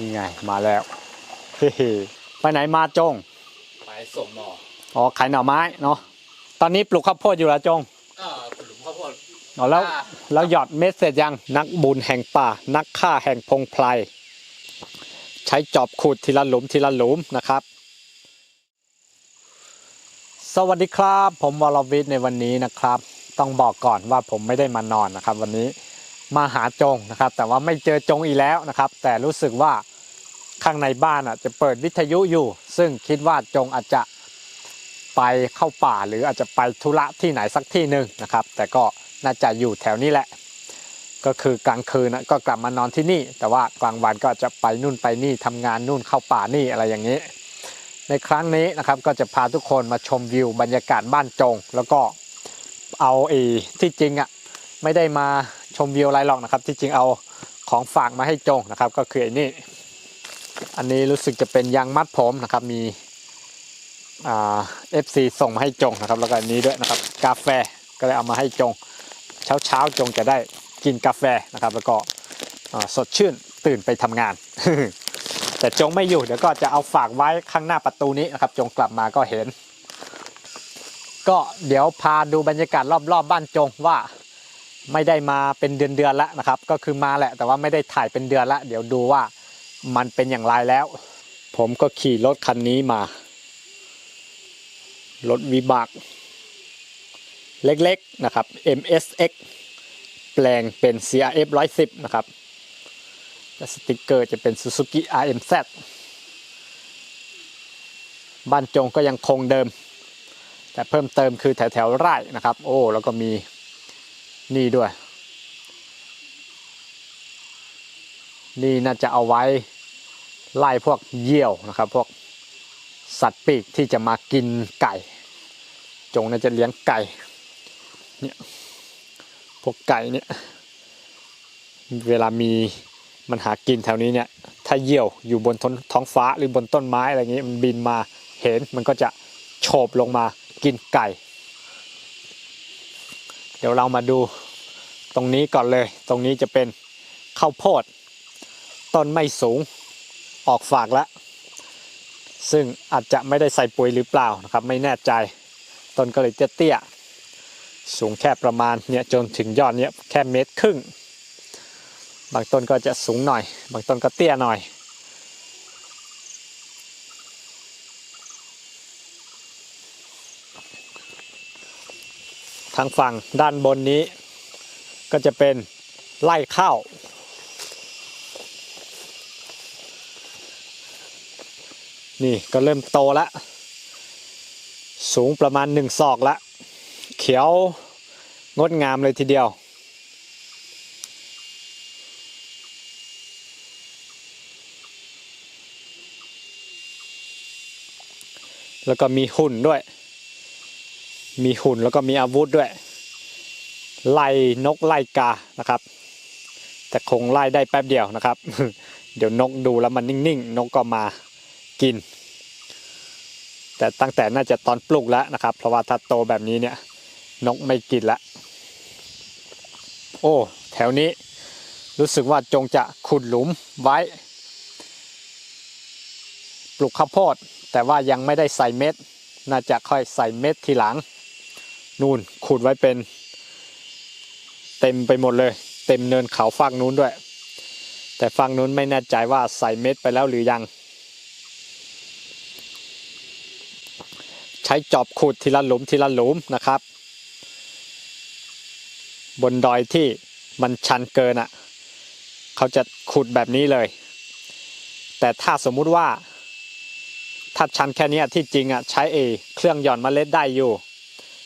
นี่ไงมาแล้วเฮ้ไปไหนมาจง ไปส่งหน่ออ๋อขายหน่อไม้เนาะตอนนี้ปลูกข้าวโพดอยู่แล้วจงก็ขุดหลุมข้าวโพดอ๋อแล้วอ่าแล้วหยอดเม็ดเสร็จยังนักบุญแห่งป่า นักฆ่าแห่งพงไพรใช้จอบขุดทีละหลุมทีละหลุมนะครับ สวัสดีครับ ผมวรวิทย์ในวันนี้นะครับ ต้องบอกก่อนว่าผมไม่ได้มานอนนะครับ วันนี้มาหาจงนะครับ แต่ว่าไม่เจอจงอีกแล้วนะครับ แต่รู้สึกว่า ข้างในบ้านอะจะเปิดวิทยุอยู่ ซึ่งคิดว่าจงอาจจะไปเข้าป่าหรืออาจจะไปธุระที่ไหนสักที่หนึ่งนะครับ แต่ก็น่าจะอยู่แถวนี้แหละ ก็คือกลางคืนนะก็กลับมานอนที่นี่ แต่ว่ากลางวันก็จะไปนู่นไปนี่ทำงานนู่นเข้าป่านี่อะไรอย่างนี้ ในครั้งนี้นะครับก็จะพาทุกคนมาชมวิวบรรยากาศบ้านจง แล้วก็เอาเอที่จริงอะไม่ได้มาชมวิวอะไรหรอกนะครับ ที่จริงเอาของฝากมาให้จงนะครับ ก็คือไอ้นี่ อันนี้รู้สึกจะเป็นยางมัดผมนะครับ มีเอฟซีส่งมาให้จงนะครับ แล้วก็อันนี้ด้วยนะครับ กาแฟก็เลยเอามาให้จง เช้าเช้าๆจงจะได้กินกาแฟนะครับ แล้วก็สดชื่นตื่นไปทำงาน แต่จงไม่อยู่เดี๋ยวก็จะเอาฝากไว้ข้างหน้าประตูนี้นะครับ จงกลับมาก็เห็น ก็เดี๋ยวพาดูบรรยากาศรอบๆบบ้านจงว่าไม่ได้มาเป็นเดือนๆแล้วนะครับ ก็คือมาแหละแต่ว่าไม่ได้ถ่ายเป็นเดือนละ เดี๋ยวดูว่า มันเป็นอย่างไรแล้ว ผมก็ขี่รถคันนี้มา รถวิบาก เล็กๆนะครับ MSX แปลงเป็น CRF 110 นะครับและสติกเกอร์จะเป็น Suzuki RMZ บ้านจงก็ยังคงเดิม แต่เพิ่มเติมคือแถวแถวๆไร่นะครับ โอ้ แล้วก็มีนี่ด้วย นี่น่าจะเอาไว้ไล่พวกเหยี่ยวนะครับ พวกสัตว์ปีกที่จะมากินไก่ จงน่าจะเลี้ยงไก่เนี่ยพวกไก่เนี่ยเวลามีมันหากินแถวนี้เนี่ยถ้าเหยี่ยวอยู่บนท้องท้องฟ้าหรือบนต้นไม้อะไรอย่างนี้มันบินมาเห็นมันก็จะโฉบลงมากินไก่ เดี๋ยวเรามาดูตรงนี้ก่อนเลย ตรงนี้จะเป็นข้าวโพด ต้นไม่สูงออกฝากแล้ว ซึ่งอาจจะไม่ได้ใส่ปุ๋ยหรือเปล่านะครับ ไม่แน่ใจต้นก็เลยเตี้ยๆสูงแค่ประมาณเนี่ยจนถึงยอดเนี่ยแค่เมตรครึ่ง บางต้นก็จะสูงหน่อย บางต้นก็เตี้ยหน่อยทางฝั่งด้านบนนี้ก็จะเป็นไล่ข้าว นี่ก็เริ่มโตแล้วสูงประมาณหนึ่งศอกล้วเขียวงดงามเลยทีเดียว แล้วก็มีหุ่นด้วย มีหุ่นแล้วก็มีอาวุธด้วย ไล่นกไล่กานะครับ แต่คงไล่ได้แป๊บเดียวนะครับ เดี๋ยวนกดูแล้วมันนิ่งๆ นกก็มา กิน แต่ตั้งแต่น่าจะตอนปลูกแล้วนะครับ เพราะว่าถ้าโตแบบนี้เนี่ยนกไม่กินละ โอ้ แถวนี้รู้สึกว่าจงจะขุดหลุมไว้ ปลูกข้าวโพด แต่ว่ายังไม่ได้ใส่เม็ด น่าจะค่อยใส่เม็ดทีหลัง นู่นขุดไว้เป็น เต็มไปหมดเลย เต็มเนินเขาฝั่งนู้นด้วย แต่ฝั่งนู้นไม่แน่ใจว่าใส่เม็ดไปแล้วหรือยัง ช้จอบขุดทีละหลุมทีละหลุมนะครับ บนดอยที่มันชันเกินอะเขาจะขุดแบบนี้เลย แต่ถ้าสมมุติว่า ถ้าชันแค่นี้ที่จริงอะใช้เอเครื่องหย่อนเมล็ดได้อยู่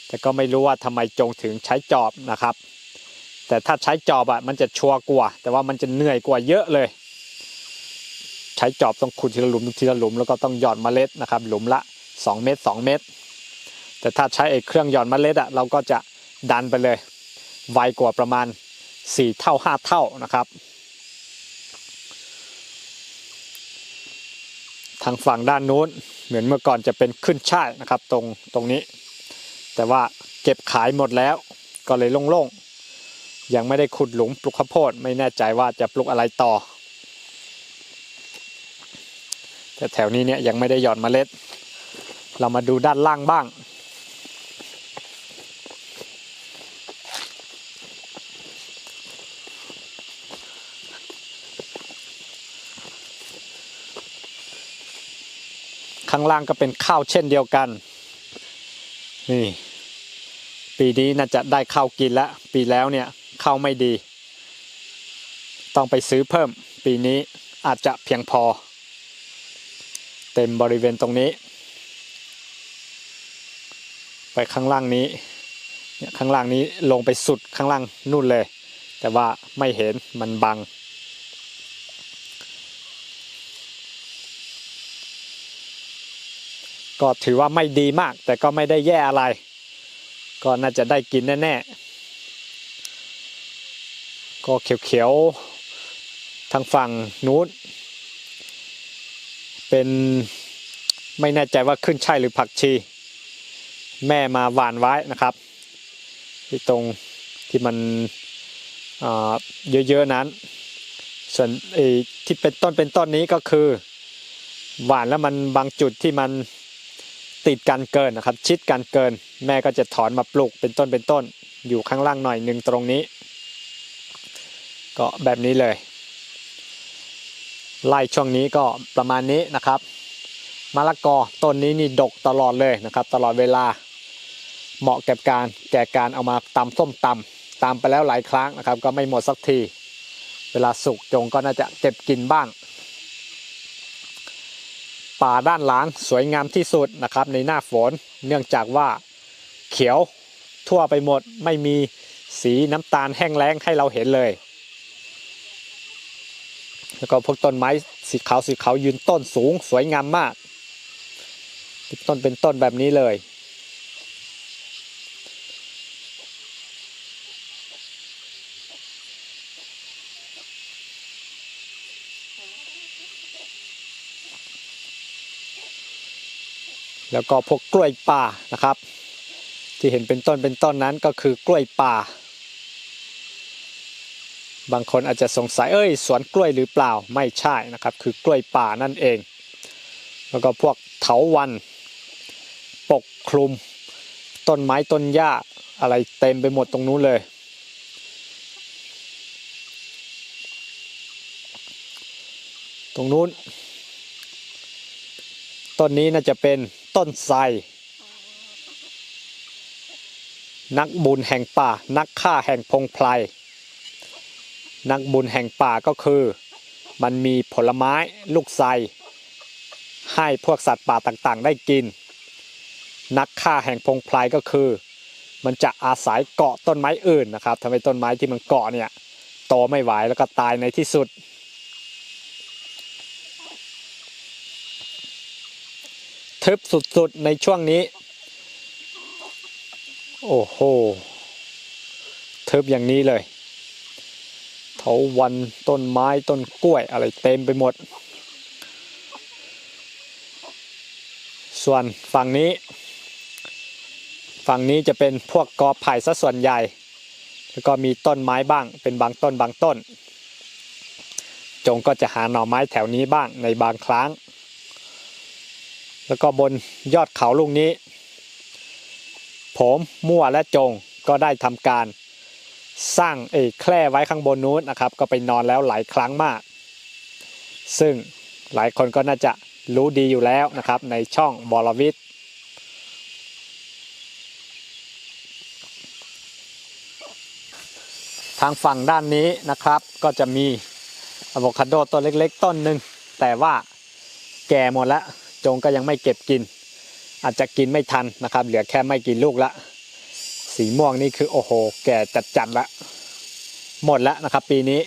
แต่ก็ไม่รู้ว่าทำไมจงถึงใช้จอบนะครับ แต่ถ้าใช้จอบอะมันจะชัวร์กว่า แต่ว่ามันจะเหนื่อยกว่าเยอะเลยใช้จอบต้องขุดทีละหลุมทีละหลุมแล้วก็ต้องหย่อนเมล็ดนะครับ หลุมละ 2 เมตร 2 เมตร แต่ถ้าใช้ไอ้เครื่องหย่อนเมล็ดอะเราก็จะดันไปเลย ไวกว่าประมาณ 4 เท่า 5 เท่านะครับ ทางฝั่งด้านนู้นเหมือนเมื่อก่อนจะเป็นขึ้นช่ายนะครับตรงตรงนี้ แต่ว่าเก็บขายหมดแล้วก็เลยโล่งๆ ยังไม่ได้ขุดหลุมปลูกข้าวโพดไม่แน่ใจว่าจะปลูกอะไรต่อ แต่แถวนี้เนี่ยยังไม่ได้หยอดเมล็ด เรามาดูด้านล่างบ้าง ข้างล่างก็เป็นข้าวเช่นเดียวกัน นี่ ปีนี้น่าจะได้ข้าวกินแล้วปีแล้วเนี่ยข้าวไม่ดี ต้องไปซื้อเพิ่ม ปีนี้อาจจะเพียงพอ เต็มบริเวณตรงนี้ ไปข้างล่างนี้เนี่ยข้างล่างนี้ลงไปสุดข้างล่างนู่นเลย แต่ว่าไม่เห็นมันบัง ก็ถือว่าไม่ดีมาก แต่ก็ไม่ได้แย่อะไร ก็น่าจะได้กินแน่ๆ ก็เขียวๆ ทางฝั่งนู้น เป็นไม่แน่ใจว่าขึ้นช่ายหรือผักชี แม่มาหวานไว้นะครับ ที่ตรงที่มันเยอะๆนั้น ส่วนที่เป็นต้นเป็นต้นนี้ก็คือ หวานแล้วมันบางจุดที่มัน ติดกันเกินนะครับ ชิดกันเกิน แม่ก็จะถอนมาปลูกเป็นต้นเป็นต้น อยู่ข้างล่างหน่อยหนึ่งตรงนี้ ก็แบบนี้เลย ไล่ช่วงนี้ก็ประมาณนี้นะครับมะละกอต้นนี้นี่ดกตลอดเลยนะครับ ตลอดเวลาเหมาะแกับการแก่การเอามาตำส้มตำตำไปแล้วหลายครั้งนะครับ ก็ไม่หมดสักที เวลาสุกจงก็น่าจะเก็บกินบ้าง ป่าด้านหลังสวยงามที่สุดนะครับในหน้าฝนเนื่องจากว่าเขียวทั่วไปหมดไม่มีสีน้ำตาลแห้งแล้งให้เราเห็นเลย แล้วก็พวกต้นไม้สีขาวสีขาวยืนต้นสูง สวยงามมากต้นเป็นต้นแบบนี้เลย แล้วก็พวกกล้วยป่านะครับ ที่เห็นเป็นต้นเป็นต้นนั้นก็คือกล้วยป่า บางคนอาจจะสงสัยเอ้ยสวนกล้วยหรือเปล่าไม่ใช่นะครับ คือกล้วยป่านั่นเอง แล้วก็พวกเถาวันปกคลุม ต้นไม้ต้นหญ้าอะไรเต็มไปหมดตรงนู้นเลย ตรงนู้นต้นนี้น่าจะเป็น ต้นไทรนักบุญแห่งป่า นักฆ่าแห่งพงไพรนักบุญแห่งป่าก็คือ มันมีผลไม้ลูกไทรให้พวกสัตว์ป่าต่างๆ ได้กิน นักฆ่าแห่งพงไพรก็คือ มันจะอาศัยเกาะต้นไม้อื่นนะครับทำให้ต้นไม้ที่มันเกาะเนี่ยโตไม่ไหวแล้วก็ตายในที่สุด ทึบสุดๆในช่วงนี้ โอ้โหทึบอย่างนี้เลยเถาวันต้นไม้ต้นกล้วยอะไรเต็มไปหมด ส่วนฝั่งนี้ ฝั่งนี้จะเป็นพวกกอไผ่ซะส่วนใหญ่ แล้วก็มีต้นไม้บ้างเป็นบางต้นบางต้น จงก็จะหาหน่อไม้แถวนี้บ้างในบางครั้ง แล้วก็บนยอดเขาลูกนี้ ผมมั่วและจงก็ได้ทำการสร้างเอกแคร่ไว้ข้างบนนู้นนะครับ ก็ไปนอนแล้วหลายครั้งมาก ซึ่งหลายคนก็น่าจะรู้ดีอยู่แล้วนะครับ ในช่องบอลวิททางฝั่งด้านนี้นะครับ ก็จะมีอะโวคาโดต้นเล็ก ๆ ต้นหนึ่งแต่ว่าแก่หมดแล้ว จงก็ยังไม่เก็บกิน อาจจะกินไม่ทันนะครับ เหลือแค่ไม่กี่ลูกละ สีม่วงนี่คือโอ้โห แก่จัดๆละ หมดแล้วนะครับ ปีนี้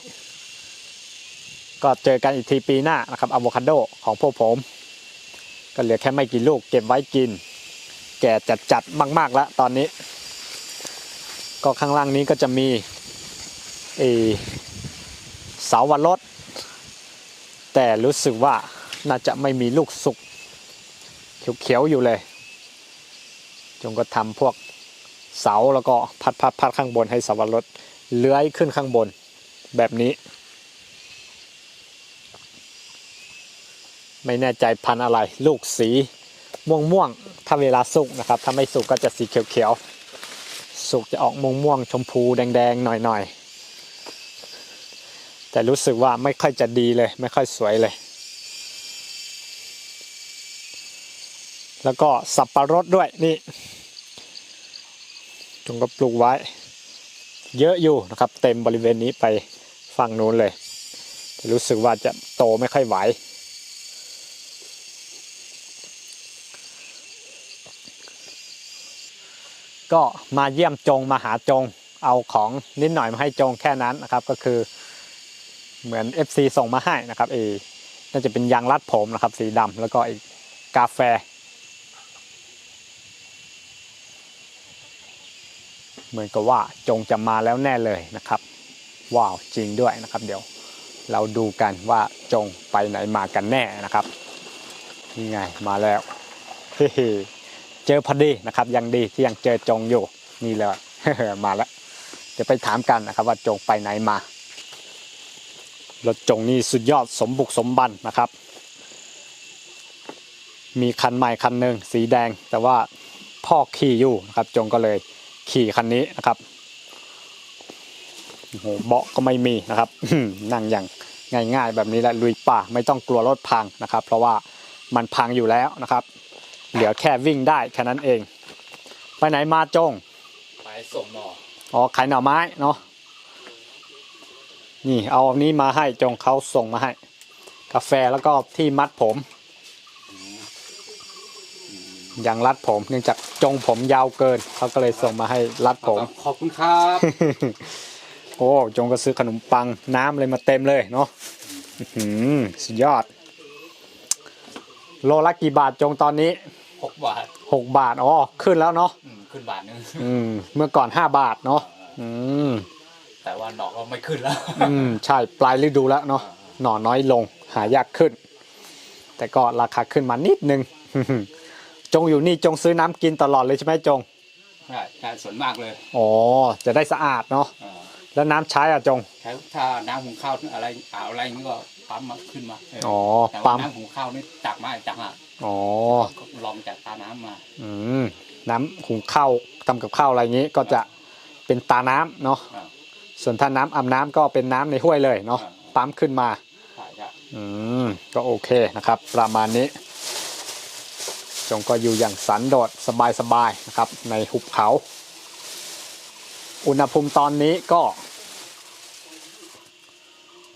ก็เจอกันอีกทีปีหน้านะครับอะโวคาโดของพวกผม ก็เหลือแค่ไม่กี่ลูก เก็บไว้กิน แก่จัดๆมากๆแล้วตอนนี้ ก็ข้างล่างนี้ก็จะมีเอเสาวรสแต่รู้สึกว่าน่าจะไม่มีลูกสุก เขียวๆอยู่เลย จงก็ทำพวกเสาแล้วก็พัดพัดพัดข้างบนให้สวรสเลื้อยขึ้นข้างบนแบบนี้ ไม่แน่ใจพันอะไร ลูกสีม่วงม่วงถ้าเวลาสุกนะครับถ้าไม่สุกก็จะสีเขียวเขียวๆสุกจะออกม่วงม่วงชมพูแดงๆหน่อยๆแต่รู้สึกว่าไม่ค่อยจะดีเลย ไม่ค่อยสวยเลย แล้วก็สับปะรดด้วยนี่จงก็ปลูกไว้ เยอะอยู่นะครับ เต็มบริเวณนี้ไปฝั่งนู้นเลย รู้สึกว่าจะโตไม่ค่อยไหวก็มาเยี่ยมจงมาหาจงเอาของนิดหน่อยมาให้จงแค่นั้นนะครับ ก็คือเหมือน FC ส่งมาให้นะครับเอน่าจะเป็นยางรัดผมนะครับ สีดำแล้วก็อีกกาแฟ เหมือนกับว่าจงจะมาแล้วแน่เลยนะครับ ว้าวจริงด้วยนะครับ เดี๋ยวเราดูกันว่าจงไปไหนมากันแน่นะครับนี่ไงมาแล้วเฮ้เจอพอดีนะครับ ยังดีที่ยังเจอจงอยู่นี่เลยมาแล้วเดี๋ยวไปถามกันนะครับ ว่าจงไปไหนมารถจงนี่สุดยอดสมบุกสมบันนะครับ มีคันใหม่คันหนึ่งสีแดง แต่ว่าพ่อขี่อยู่นะครับจงก็เลย ขี่คันนี้นะครับโอ้โหเบาะก็ไม่มีนะครับ นั่งอย่างง่ายๆแบบนี้แหละลุยป่าไม่ต้องกลัวรถพังนะครับ เพราะว่ามันพังอยู่แล้วนะครับ เหลือแค่วิ่งได้แค่นั้นเอง ไปไหนมาจงไปส่งหน่ออ๋อขายหน่อไม้เนาะนี่เอาอันนี้มาให้จงเขาส่งมาให้ กาแฟแล้วก็ที่มัดผม ยังรัดผม เนื่องจากจงผมยาวเกิน เขาก็เลยส่งมาให้รัดผม ขอบคุณครับ โอ้จงก็ซื้อขนมปังน้ำเลยมาเต็มเลยเนาะอื้อหือสุดยอด โลละกี่บาทจงตอนนี้หกบาทหกบาทอ๋อขึ้นแล้วเนาะอืมขึ้นบาทหนึงอืมเมื่อก่อนห้าบาทเนาะอืมแต่ว่าหนอกก็ไม่ขึ้นแล้ว อืมใช่ปลายฤดูแล้วเนาะหน่อน้อยลงหายากขึ้น แต่ก็ราคาขึ้นมานิดนึง จงอยู่นี่จงซื้อน้ำกินตลอดเลยใช่ไหมจง ใช่ใช่ส่วนมากเลยอ๋อ จะได้สะอาดเนาะ อ่าแล้วน้ำใช้อะจง ใช้ถ้าน้ำหุงข้าวอะไรอ่าวอะไรนี่ก็ปั๊มมาขึ้นมาเอ๋อแต่ปั๊ว่าม น้ำหุงข้าวนี่ตักมาจากอะอ๋อ ก็ลองจากตาน้ำมาอืม น้ำหุงข้าวทำกับข้าวอะไรอย่างนี้ก็จะเป็นตาน้ำเนาะ อ่า ส่วนถ้าน้ำอาบน้ำก็เป็นน้ำในห้วยเลยเนาะ อ่า ปั๊มขึ้นมา ใช่ใช่อืม ก็โอเคนะครับ ประมาณนี้ จงก็อยู่อย่างสันโดษสบายๆนะครับในหุบเขา อุณหภูมิตอนนี้ก็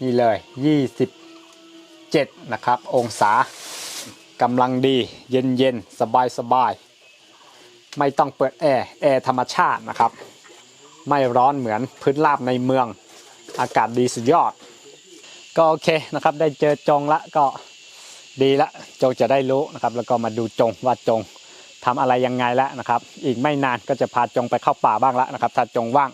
นี่เลย 27 นะครับ องศากำลังดีเย็นๆ สบายๆ ไม่ต้องเปิดแอร์แอร์ธรรมชาตินะครับ ไม่ร้อนเหมือนพื้นราบในเมืองอากาศดีสุดยอด ก็โอเคนะครับได้เจอจงละก็ ดีละจงจะได้รู้นะครับ แล้วก็มาดูจงว่าจงทำอะไรยังไงแล้วนะครับ อีกไม่นานก็จะพาจงไปเข้าป่าบ้างละนะครับ ถ้าจงว่าง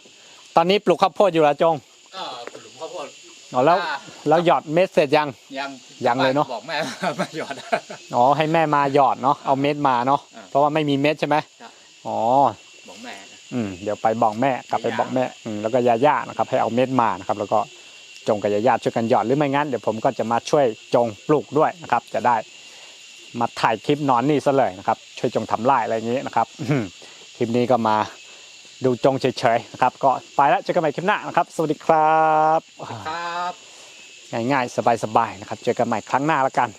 ตอนนี้ปลูกข้าวโพดอยู่แล้วจงก็หลุมข้าวโพดอ๋อแล้วอ่าแล้วหยอดเม็ดเสร็จยังยังยังเลยเนอะบอกแม่ไม่หยอดอ๋อให้แม่มาหยอดเนาะเอาเม็ดมาเนาะอ่าเพราะว่าไม่มีเม็ดใช่ไหมครับอ๋อบอกแม่นะอืมเดี๋ยวไปบอกแม่กลับไปบอกแม่อืมแล้วก็ยาย่านะครับ ให้เอาเม็ดมานะครับ แล้วก็ จงกับยาย่าช่วยกันหยอดหรือไม่งั้นเดี๋ยวผมก็จะมาช่วยจงปลูกด้วยนะครับ จะได้มาถ่ายคลิปนอนนี่ซะเลยนะครับ ช่วยจงทำไร่อะไรอย่างนี้นะครับอืมคลิปนี้ก็มาดูจงเฉยๆนะครับ ก็ไปแล้วเจอกันใหม่คลิปหน้านะครับ สวัสดีครับ ครับ ง่ายๆ สบายๆนะครับ เจอกันใหม่ครั้งหน้าแล้วกัน